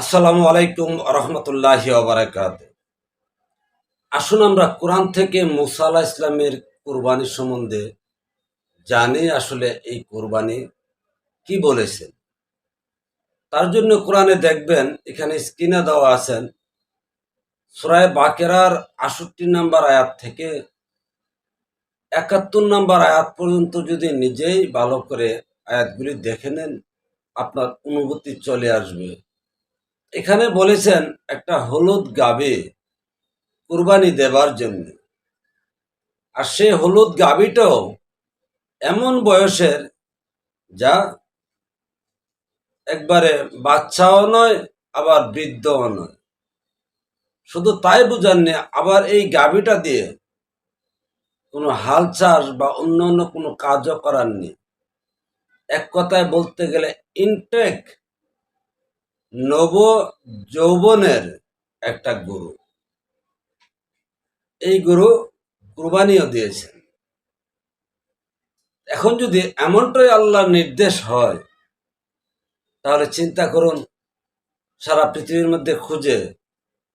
আসসালামু আলাইকুম রহমতুল্লাহ বারাকাত। আসুন আমরা কোরআন থেকে মুসা আলাহ ইসলামের কোরবানি সম্বন্ধে জানি আসলে এই কোরবানি কি বলেছেন। তার জন্য কোরআনে দেখবেন, এখানে স্ক্রিনে দেওয়া আছেন সুরায় বাকেরার আষট্টি নাম্বার আয়াত থেকে একাত্তর নাম্বার আয়াত পর্যন্ত যদি নিজেই ভালো করে আয়াতগুলি দেখে নেন, আপনার অনুভূতি চলে আসবে। এখানে বলেছেন, একটা হলুদ গাবে কুরবানি দেবার জন্য। আর সে হলুদ গাবিটাও এমন বয়সের যা একবারে বাচ্চাও নয়, আবার বৃদ্ধও নয়। শুধু তাই বুঝাননি, আবার এই গাবিটা দিয়ে কোনো হাল চাষ বা অন্য অন্য কোনো কাজও করার নেই এক কথায় বলতে গেলে, ইনটেক নব যৌবনের একটা গুরু। এই গুরু কুরবানিও দিয়েছেন। এখন যদি এমনটাই আল্লাহর নির্দেশ হয়, তাহলে চিন্তা করুন, সারা পৃথিবীর মধ্যে খুঁজে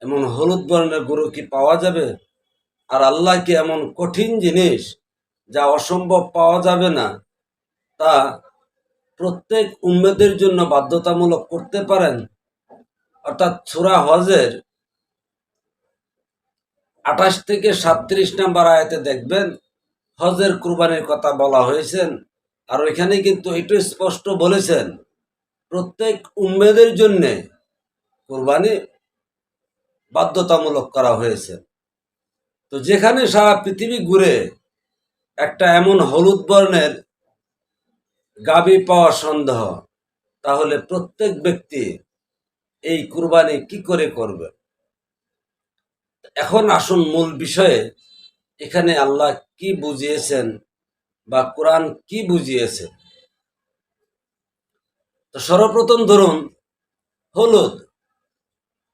এমন হলুদ বর্ণের গুরু কি পাওয়া যাবে? আর আল্লাহ কি এমন কঠিন জিনিস যা অসম্ভব পাওয়া যাবে না, তা প্রত্যেক উম্মেদের জন্য বাধ্যতামূলক করতে পারেন। অর্থাৎ সুরা হজের আঠাশ থেকে সাতত্রিশ নাম্বার আয়াতে দেখবেন হজের কুরবানির কথা বলা হয়েছেন আর ওইখানে কিন্তু একটু স্পষ্ট বলেছেন, প্রত্যেক উম্মেদের জন্যে কুরবানি বাধ্যতামূলক করা হয়েছে। তো যেখানে সারা পৃথিবী ঘুরে একটা এমন হলুদ বর্ণের গাবি পাওয়া সন্দেহ। তাহলে প্রত্যেক ব্যক্তি এই কুরবানি কি করে করবে? এখন আসুন মূল বিষয়ে, এখানে আল্লাহ কি বুঝিয়েছেন বা কোরআন কি বুঝিয়েছে? তো সর্বপ্রথম ধরুন, হলুদ।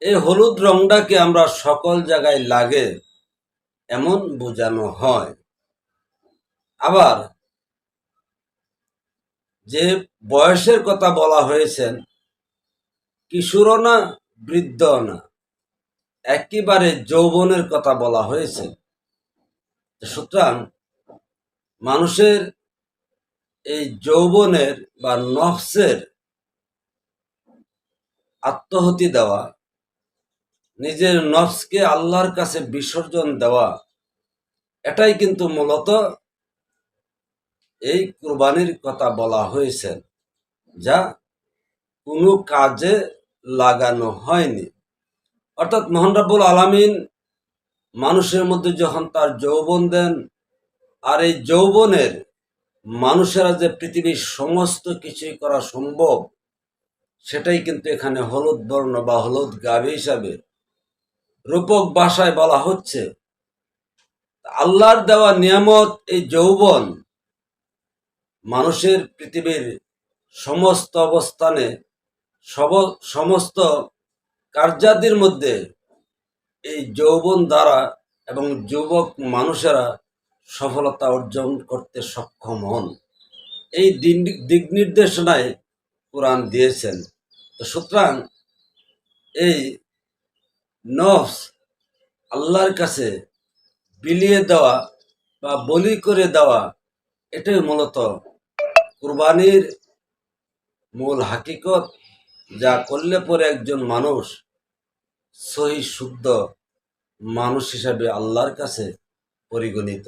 এই হলুদ রংটাকে আমরা সকল জায়গায় লাগে, এমন বোঝানো হয়। আবার যে বয়সের কথা বলা হয়েছেন, কিশোরও না বৃদ্ধ না, একেবারে যৌবনের কথা বলা হয়েছে। সুতরাং মানুষের এই যৌবনের বা নফসের আত্মহতি দেওয়া, নিজের নফসকে আল্লাহর কাছে বিসর্জন দেওয়া, এটাই কিন্তু মূলত এই কুরবানির কথা বলা হয়েছে যা কোনো কাজে লাগানো হয়নি। অর্থাৎ মোহন রাব্বুল আলামিন মানুষের মধ্যে যখন তার যৌবন দেন, আর এই যৌবনের মানুষেরা যে পৃথিবীর সমস্ত কিছুই করা সম্ভব, সেটাই কিন্তু এখানে হলুদ বর্ণ বা হলুদ গাভী হিসাবে রূপক ভাষায় বলা হচ্ছে। আল্লাহর দেওয়া নিয়ামত এই যৌবন মানুষের পৃথিবীর সমস্ত অবস্থানে সব, সমস্ত কার্যাদির মধ্যে এই যৌবন দ্বারা এবং যুবক মানুষেরা সফলতা অর্জন করতে সক্ষম হন। এই দিক নির্দেশনায় কোরআন দিয়েছেন। তো সুতরাং এই নফস আল্লাহর কাছে বিলিয়ে দেওয়া বা বলি করে দেওয়া এটাই মূলত কুরবানির মূল হাকিকত যা করলে পরে একজন মানুষ সহি শুদ্ধ মানুষ হিসাবে আল্লাহর কাছে পরিগণিত।